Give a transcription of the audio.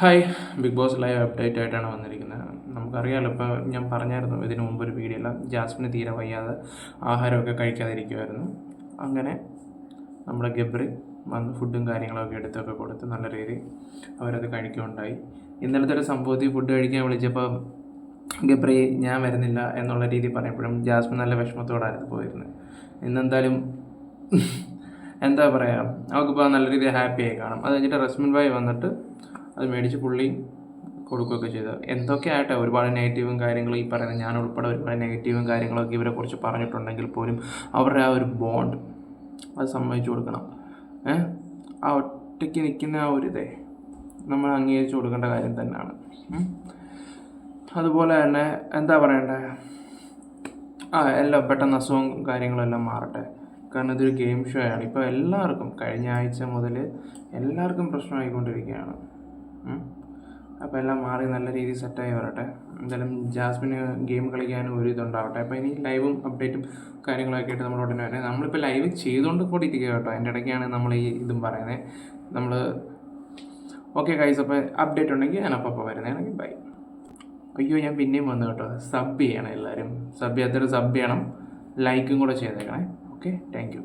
Hi Bigg Boss live update ആയിട്ടാണ് വന്നിരിക്കുന്നത്. നമുക്കറിയാമല്ലോ ഇപ്പോൾ ഞാൻ പറഞ്ഞായിരുന്നു ഇതിനു മുമ്പ് ഒരു വീഡിയോയിൽ ജാസ്മിന് തീരെ വയ്യാതെ ആഹാരമൊക്കെ കഴിക്കാതിരിക്കുമായിരുന്നു അങ്ങനെ നമ്മുടെ ഗബ്രി വന്ന് ഫുഡും കാര്യങ്ങളൊക്കെ എടുത്തൊക്കെ കൊടുത്ത് നല്ല രീതിയിൽ അവരത് കഴിക്കുകയുണ്ടായി. ഇന്നലത്തെ ഒരു സംഭവത്തിൽ ഫുഡ് കഴിക്കാൻ വിളിച്ചപ്പോൾ ഗബ്രി ഞാൻ വരുന്നില്ല എന്നുള്ള രീതി പറയുമ്പോഴും ജാസ്മിൻ നല്ല വിഷമത്തോടായിരുന്നു പോയിരുന്നത് ഇന്നെന്തായാലും എന്താ പറയുക അവൾക്കിപ്പോൾ നല്ല രീതിയിൽ ഹാപ്പിയായി കാണും. അത് കഴിഞ്ഞിട്ട് റസ്മിൻ ഭായി വന്നിട്ട് അത് മേടിച്ച് പുള്ളി കൊടുക്കുകയൊക്കെ ചെയ്തു. എന്തൊക്കെയായിട്ടാണ് ഒരുപാട് നെഗറ്റീവും കാര്യങ്ങളും ഈ പറയുന്നത് ഞാൻ ഉൾപ്പെടെ ഒരുപാട് നെഗറ്റീവും കാര്യങ്ങളൊക്കെ ഇവരെ കുറിച്ച് പറഞ്ഞിട്ടുണ്ടെങ്കിൽ പോലും അവരുടെ ആ ഒരു ബോണ്ട് അത് സമ്മതിച്ചു കൊടുക്കണം. ഏ? ആ ഒറ്റയ്ക്ക് നിൽക്കുന്ന ആ ഒരു ഇതേ. നമ്മൾ അംഗീകരിച്ചു കൊടുക്കേണ്ട കാര്യം തന്നെയാണ്. അതുപോലെ തന്നെ എന്താ പറയണ്ടേ? ആ എല്ലാം പെട്ടെന്ന് അസുഖവും കാര്യങ്ങളെല്ലാം മാറട്ടെ. കാരണം ഇതൊരു ഗെയിം ഷോ ആണ്. ഇപ്പോൾ എല്ലാവർക്കും കഴിഞ്ഞ ആഴ്ച മുതൽ എല്ലാവർക്കും പ്രശ്നമായിക്കൊണ്ടിരിക്കുകയാണ്. അപ്പോൾ എല്ലാം മാറി നല്ല രീതിയിൽ സെറ്റായി വരട്ടെ. എന്തായാലും ജാസ്മിന് ഗെയിം കളിക്കാനും ഒരു ഇതുണ്ടാവട്ടെ. അപ്പോൾ ഇനി ലൈവും അപ്ഡേറ്റും കാര്യങ്ങളൊക്കെ ആയിട്ട് നമ്മൾ ഉടനെ വരെ നമ്മളിപ്പോൾ ലൈവ് ചെയ്തുകൊണ്ട് കൂടി കേട്ടോ. അതിന്റെ ഇടയ്ക്കാണ് നമ്മൾ ഈ ഇതും പറയുന്നത് നമ്മൾ ഓക്കെ കൈസ് അപ്പോൾ അപ്ഡേറ്റ് ഉണ്ടെങ്കിൽ ഞാൻ അപ്പോൾ വരുന്നതാണെങ്കിൽ ബൈ. അയ്യോ ഞാൻ പിന്നെയും വന്നു കേട്ടോ. സബ് ചെയ്യണം എല്ലാവരും. സബ് ചെയ്യാത്തൊരു സബ് ചെയ്യണം. ലൈക്കും കൂടെ ചെയ്തേക്കണേ. Okay thank